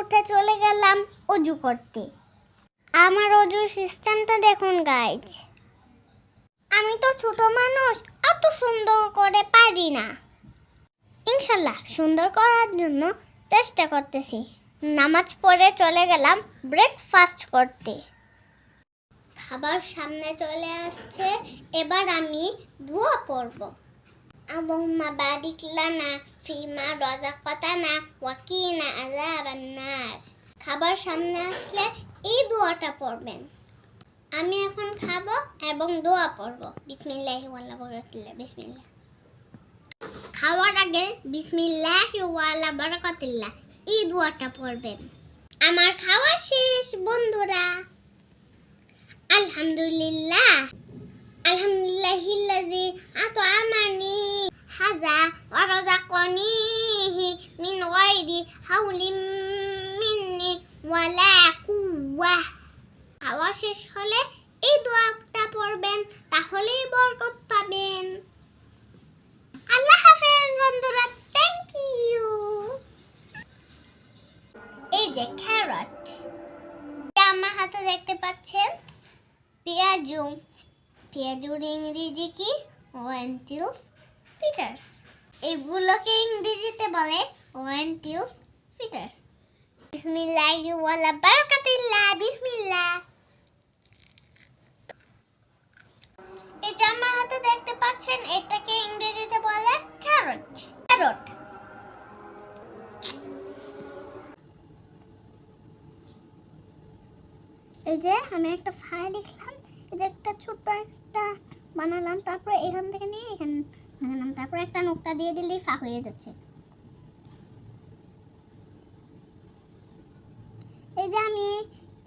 উঠে চলে গেলাম অজু করতে। আমার অজুর সিস্টেমটা দেখুন গাইজ আমি তো ছোট মানুষ এত সুন্দর করে পারি না। ইনশাল্লাহ, সুন্দর করার জন্য চেষ্টা করতেছি। নামাজ পড়ে চলে গেলাম ব্রেকফাস্ট করতে। খাবার সামনে চলে আসছে, এবার আমি ধোয়া পড়ব বারিক লানা ফিমা রাযাকাতানা ওয়া কিনা আযাবান নার খাবার সামনে আসলে এই দোয়াটা পড়বেন। আমি এখন খাব এবং দোয়া পড়ব। বিসমিল্লাহি বিসমিল্লাহ। খাওয়ার আগে বিসমিল্লাহি ওয়ালা বারাকাতুল্লাহ, এই দোয়াটা পড়বেন। আমার খাওয়া শেষ, বন্ধুরা। আলহামদুলিল্লাহ। আলহামদুলিল্লাহিল্লাযী আত'আমানি হাযা ওয়া রাযাকানিহি মিন গায়রি হাওলিন মিন্নি ওয়ালা কুওয়া খাওয়া শেষ হলে এই দোয়াটা পড়বেন, তাহলেই বরকত পাবেন। আল্লাহ হাফেজ বন্ধুরা থ্যাংক ইউ এই যে ক্যারট আমার হাতে দেখতে পাচ্ছেন, পেঁয়াজু। পেঁয়াজুর ইংরেজি কি? ওয়েন্টিলস পিটার্স এগুলোকে ইংরেজিতে বলে ওয়েন্টিলস পিটার্স এই দেখতে পাচ্ছেন, এটাকে ইংরেজিতে বলে এই যে আমি একটা ফাইল লিখলাম। যে একটা ছোট্ট একটা বানালাম, তারপরে এখান থেকে নিয়ে এখানে বানালাম। তারপরে একটা নোকটা দিয়ে দিলেই ফা হয়ে যাচ্ছে। এই যে আমি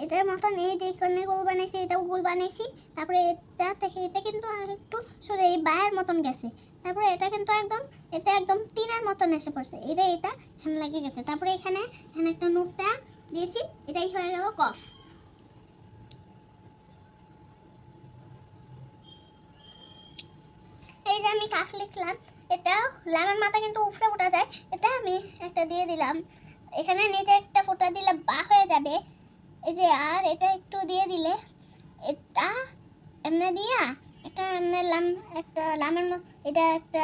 এটার মতন এই যে এখানে গোল বানাইছি, এটাও গোল বানাইছি। তারপরে এটা থেকে এটা কিন্তু একটু সোজা এই বায়ের মতন গেছে। তারপরে এটা কিন্তু একদম, এটা একদম তিনের মতন এসে পড়ছে। এটা এটা এখানে লেগে গেছে। তারপরে এখানে এখানে একটা নোকটা দিয়েছি, এটাই হয়ে গেল কফ। যে আমি কাফ লিখলাম। এটা লামের মাথা কিন্তু উফরে উঠা যায়। এটা আমি একটা দিয়ে দিলাম। এখানে নিচে একটা ফোঁটা দিলে বা হয়ে যাবে। এই যে, আর এটা একটু দিয়ে দিলে। এটা এমনি দিয়া একটা এমনি লাম, একটা লামের এটা একটা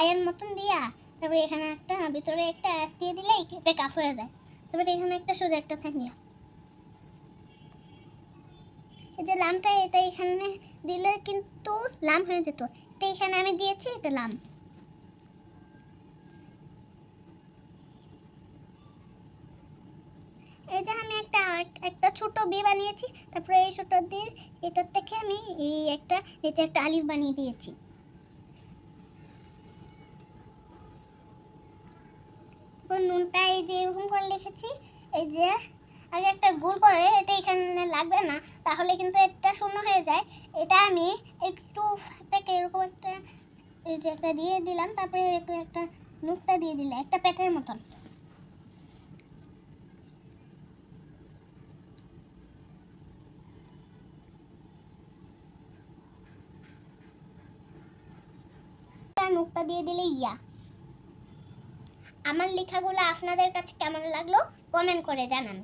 আয়ের মতন দিয়া, তারপরে এখানে একটা, ভিতরে একটা অ্যাস দিয়ে দিলে এটা কাফ হয়ে যায়। তারপরে এখানে একটা সোজা একটা থাকিয়া এই যে, লামটা এটা এখানে দিলে কিন্তু লাম হয়ে যেত। তো এখানে আমি দিয়েছি এটা লাম। এই যে আমি একটা একটা ছোট বি বানিয়েছি, তারপরে এই ছোট দিয়ে এটার থেকে আমি এই একটা, নিচে একটা আলিফ বানিয়ে দিয়েছি। নুনটা এই যে এরকম করে লিখেছি এই যে আগে একটা গোল করে এটা এখানে লাগবে না, তাহলে কিন্তু এটা শূন্য হয়ে যায়। এটা আমি একটু এটাকে এরকম একটা যে একটা দিয়ে দিলাম, তারপরে একটু একটা নুকটা দিয়ে দিলে একটা প্যাটের মতন। নুকটা দিয়ে দিলে ইয়া। আমার লেখাগুলো আপনাদের কাছে কেমন লাগল? কমেন্ট করে জানান।